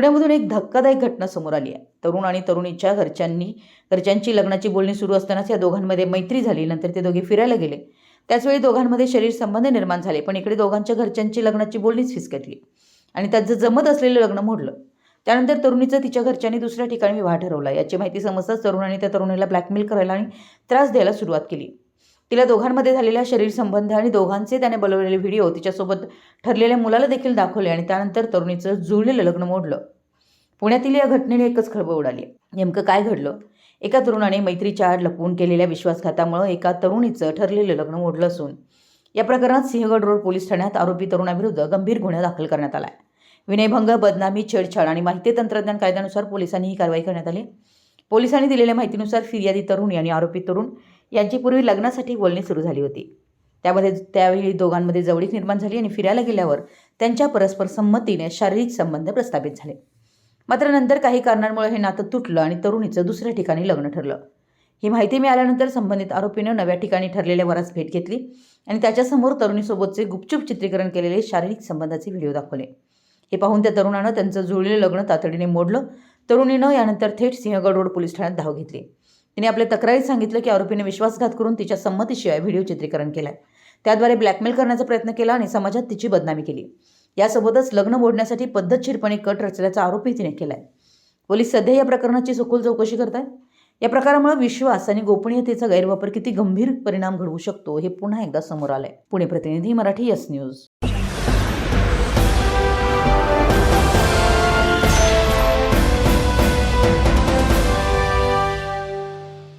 पुण्यामधून एक धक्कादायक घटना समोर आली आहे. तरुण आणि तरुणीच्या घरच्यांनी घरच्यांची लग्नाची बोलणी सुरू असतानाच या दोघांमध्ये मैत्री झाली. नंतर ते दोघे फिरायला गेले. त्याचवेळी दोघांमध्ये शरीर संबंध निर्माण झाले पण इकडे दोघांच्या घरच्यांची लग्नाची बोलणीच फिसकटली आणि त्याचं जमत असलेलं लग्न मोडलं. त्यानंतर तरुणीचं तिच्या घरच्यांनी दुसऱ्या ठिकाणी विवाह ठरवला. याची माहिती समजताच तरुणाने त्या तरुणीला ब्लॅकमेल करायला आणि त्रास द्यायला सुरुवात केली. तिला दोघांमध्ये झालेल्या शरीर संबंध आणि दोघांचे त्याने बनवलेले व्हिडिओ तिच्यासोबत ठरलेल्या मुलाला देखील दाखवले आणि त्यानंतर तरुणीचं जुळलेलं लग्न मोडलं. पुण्यातील या घटनेने एकच खळबळ उडाली. नेमकं काय घडलं? एका तरुणाने मैत्रीच्या आड लपवून केलेल्या विश्वासघातामुळं एका तरुणीचं ठरलेलं लग्न मोडलं असून या प्रकरणात सिंहगड रोड पोलीस ठाण्यात आरोपी तरुणाविरुद्ध गंभीर गुन्हा दाखल करण्यात आला आहे विनयभंग बदनामी छेडछाड आणि माहिती तंत्रज्ञान कायद्यानुसार पोलिसांनी ही कारवाई करण्यात आली. पोलिसांनी दिलेल्या माहितीनुसार फिर्यादी तरुणी आणि आरोपी तरुण यांची पूर्वी लग्नासाठी बोलणी सुरू झाली होती. त्यामध्ये त्यावेळी दोघांमध्ये जवळीक निर्माण झाली आणि फिरायला गेल्यावर त्यांच्या परस्पर संमतीने शारीरिक संबंध प्रस्थापित झाले. मात्र नंतर काही कारणांमुळे हे नातं तुटलं आणि तरुणीचं दुसऱ्या ठिकाणी लग्न ठरलं. ही माहिती मिळाल्यानंतर संबंधित आरोपीनं नव्या ठिकाणी ठरलेल्या वरास भेट घेतली आणि त्याच्यासमोर तरुणीसोबतचे गुपचूप चित्रीकरण केलेले शारीरिक संबंधाचे व्हिडिओ दाखवले. हे पाहून त्या तरुणानं त्यांचं जुळलेलं लग्न तातडीने मोडलं. तरुणीनं यानंतर थेट सिंहगड रोड पोलीस ठाण्यात धाव घेतली. तिने आपल्या तक्रारीत सांगितलं की आरोपीने विश्वासघात करून तिच्या संमतीशिवाय व्हिडिओ चित्रीकरण केलं त्याद्वारे ब्लॅकमेल करण्याचा प्रयत्न केला आणि समाजात तिची बदनामी केली. यासोबतच लग्न मोडण्यासाठी पद्धतशीरपणे कट रचल्याचा आरोपही तिने केलाय. पोलीस सध्या या प्रकरणाची सखोल चौकशी करत आहेत या प्रकारामुळे विश्वास आणि गोपनीयतेचा गैरवापर किती गंभीर परिणाम घडवू शकतो हे पुन्हा एकदा समोर आलंय. पुणे प्रतिनिधी मराठी यस न्यूज.